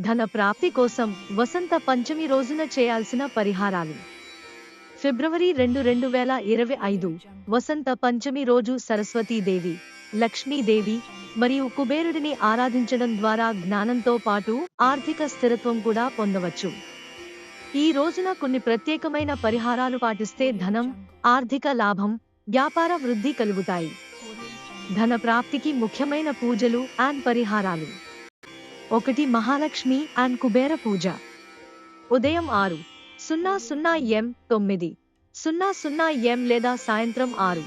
ధన ప్రాప్తి కోసం వసంత పంచమి రోజున చేయాల్సిన పరిహారాలు. ఫిబ్రవరి రెండు రెండు వేల ఇరవై ఐదు వసంత పంచమి రోజు సరస్వతీదేవి లక్ష్మీదేవి మరియు కుబేరుడిని ఆరాధించడం ద్వారా జ్ఞానంతో పాటు ఆర్థిక స్థిరత్వం కూడా పొందవచ్చు. ఈ రోజున కొన్ని ప్రత్యేకమైన పరిహారాలు పాటిస్తే ధనం ఆర్థిక లాభం వ్యాపార వృద్ధి కలుగుతాయి. ధన ప్రాప్తికి ముఖ్యమైన పూజలు అండ్ పరిహారాలు. ఒకటి మహాలక్ష్మి అండ్ కుబేర పూజ. ఉదయం ఆరు. సున్నా సున్నా ఎం తొమ్మిది. సున్నా సున్నా ఎం లేదా సాయంత్రం ఆరు.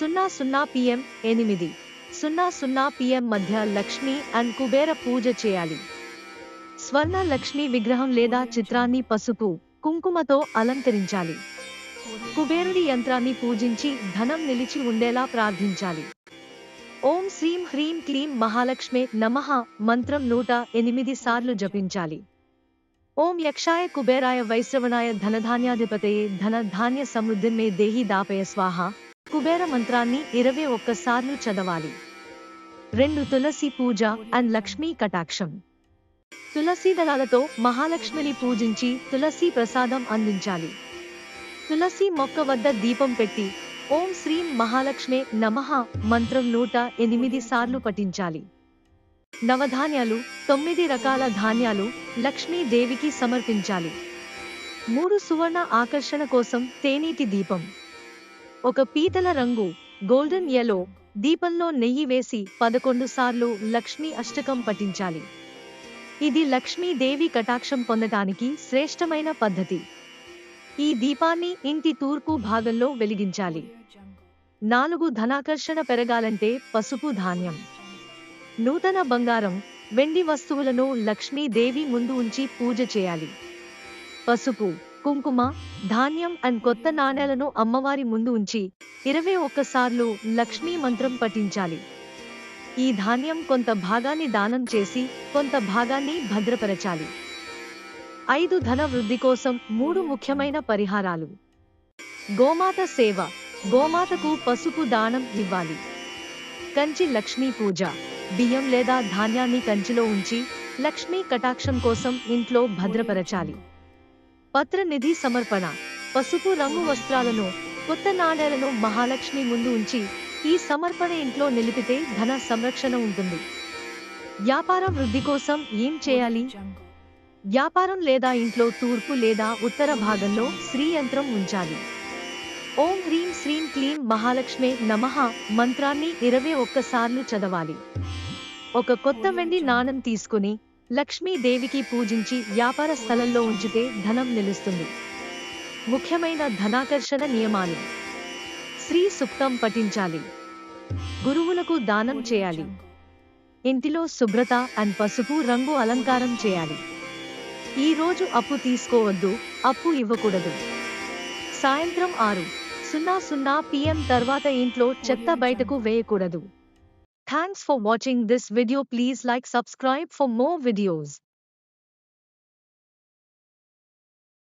సున్నా సున్నా పిఎం ఎనిమిది. సున్నా సున్నా పిఎం మధ్య లక్ష్మి అండ్ కుబేర పూజ చేయాలి. స్వర్ణ లక్ష్మి విగ్రహం లేదా చిత్రాన్ని పసుపు కుంకుమతో అలంకరించాలి. కుబేరుడి యంత్రాన్ని పూజించి ధనం నిలిచి ఉండేలా ప్రార్థించాలి. ఓం శ్రీం హ్రీం క్లీం మహాలక్ష్మే నమః. మంత్రం నూట ఎనిమిది సార్లు జపించాలి. ఓం యక్షాయ కుబేరాయ వైశ్రవణాయ ధనధాన్యాధిపతయే ధన ధాన్య సమృద్ధిమే దేహి దాపయ స్వాహ. కుబేర మంత్రాన్ని ఇరవై ఒక్కసార్లు చదవాలి. రెండు తులసి పూజ అండ్ లక్ష్మీ కటాక్షం. తులసి దళాలతో మహాలక్ష్మిని పూజించి తులసి ప్రసాదం అందించాలి. తులసి మొక్క వద్ద దీపం పెట్టి ఓం శ్రీం మహాలక్ష్మే నమః. మంత్రం నూట ఎనిమిది సార్లు పఠించాలి. నవధాన్యాలు తొమ్మిది రకాల ధాన్యాలు లక్ష్మీదేవికి సమర్పించాలి. మూడు సువర్ణ ఆకర్షణ కోసం తేనీటి దీపం. ఒక పీతల రంగు గోల్డెన్ ఎల్లో దీపంలో నెయ్యి వేసి పదకొండు సార్లు లక్ష్మీ అష్టకం పఠించాలి. ఇది లక్ష్మీదేవి కటాక్షం పొందటానికి శ్రేష్టమైన పద్ధతి. ఈ దీపాన్ని ఇంటి తూర్పు భాగంలో వెలిగించాలి. నాలుగు ధనాకర్షణ పెరగాలంటే పసుపు ధాన్యం. నూతన బంగారం వెండి వస్తువులను లక్ష్మీదేవి ముందు ఉంచి పూజ చేయాలి. పసుపు కుంకుమ ధాన్యం అండ్ కొత్త నాణేలను అమ్మవారి ముందు ఉంచి ఇరవై ఒక్కసార్లు లక్ష్మీ మంత్రం పఠించాలి. ఈ ధాన్యం కొంత భాగాన్ని దానం చేసి కొంత భాగాన్ని భద్రపరచాలి. ఐదు ధన వృద్ధి కోసం మూడు ముఖ్యమైన పరిహారాలు. గోమాత సేవ. గోమాతకు పసుపు దానం ఇవ్వాలి. కంచి లక్ష్మీ పూజ. బియ్యం లేదా ధాన్యాన్ని కంచిలో ఉంచి లక్ష్మీ కటాక్షం కోసం ఇంట్లో భద్రపరచాలి. పత్ర నిధి సమర్పణ. పసుపు రంగు వస్త్రాలను కొత్త నాణేలను మహాలక్ష్మి ముందు ఉంచి ఈ సమర్పణ ఇంట్లో నిలిపితే ధన సంరక్షణ ఉంటుంది. వ్యాపార వృద్ధి కోసం ఏం చేయాలి? వ్యాపారం లేదా ఇంట్లో తూర్పు లేదా ఉత్తర భాగంలో శ్రీ యంత్రం ఉంచాలి. ఓం హ్రీం శ్రీం క్లీం మహాలక్ష్మే నమః మంత్రాన్ని ఇరవై ఒక్కసార్లు చదవాలి. ఒక కొత్త వెండి నాణం తీసుకుని లక్ష్మీదేవికి పూజించి వ్యాపార స్థలంలో ఉంచితే ధనం నిలుస్తుంది. ముఖ్యమైన ధనాకర్షణ నియమాలు. శ్రీ సుక్తం పఠించాలి. గురువులకు దానం చేయాలి. ఇంటిలో శుభ్రత అండ్ పసుపు రంగు అలంకారం చేయాలి. ఈ రోజు అప్పు తీసుకోవద్దు అప్పు ఇవ్వకూడదు. సాయంత్రం ఆరు సున్నా సున్నా పిఎం తర్వాత ఇంట్లో చెత్త బయటకు వేయకూడదు. Thanks for watching this video please like subscribe for more videos